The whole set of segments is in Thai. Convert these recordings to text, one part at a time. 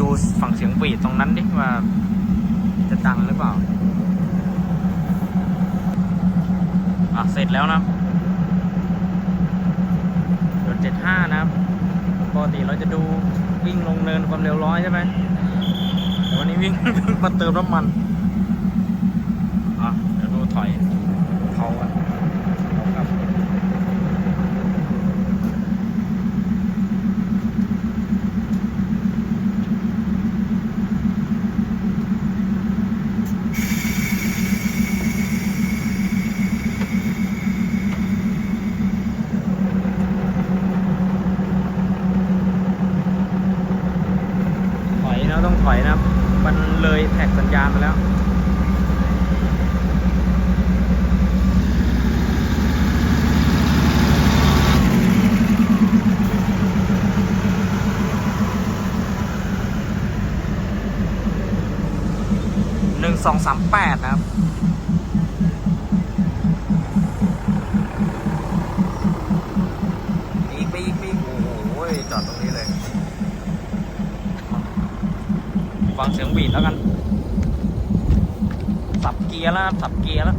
ดูฝั่งเสียงปีดตรงนั้นดิว่า จะดังหรือเปล่า อะ เสร็จแล้วนะครับรถเจ็ดห้านะครับปกติเราจะดูวิ่งลงเนินความเร็วร้อยใช่ไหมแต่วันนี้วิ่งมาเติมน้ำมัน อะ เดี๋ยวดูถอยเขากันเขาครับ ถอยนะต้อง ถอยนะครับ มันเลยแท็กสัญญาณไปแล้วหนึ่งสองสามแปดนะครับอีกไปอีกไปอีกโอ้โหจอดตรงนี้เลย ฟังเสียงหวีดแล้วกัน สับเกียร์แล้วสับเกียร์แล้ว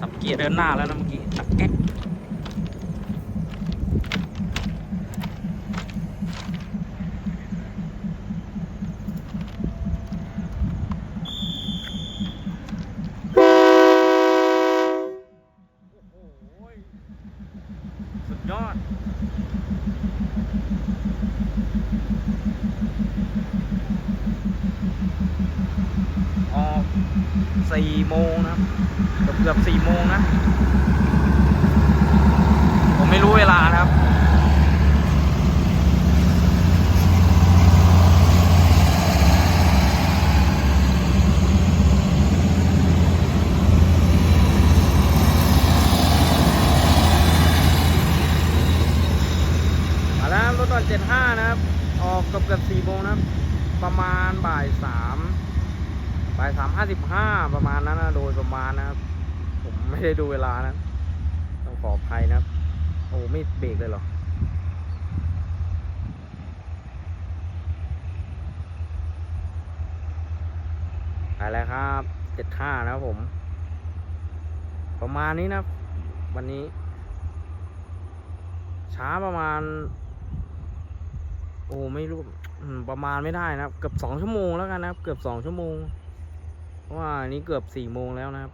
สับเกียร์เดินหน้าแล้วนะเมื่อกี้ตักแก๊กโอ้โหสุด ยอด ออกสี่โมงนะเกือบเกือบสี่โมงนะ ผมไม่รู้เวลา นะครับมาแล้วรถตอนเจ็ดห้านะครับ ออกเกือบเกือบสี่โมงนะครับ ประมาณบ่ายสามบ่ายสามห้าสิบห้าประมาณนั้นนะโดยประมาณนะครับ ผมไม่ได้ดูเวลานะ ต้องขออภัยนะครับ โอ้ไม่เบรกเลยเหรอไปแล้วครับเจ็ดห้านะครับผม ประมาณนี้นะ วันนี้ ช้าประมาณ โอ้ไม่รู้ประมาณไม่ได้นะครับ เกือบสองชั่วโมงแล้วกันนะครับ เกือบสองชั่วโมงเพราะว่านนี้เกือบสี่โมงแล้วนะครับ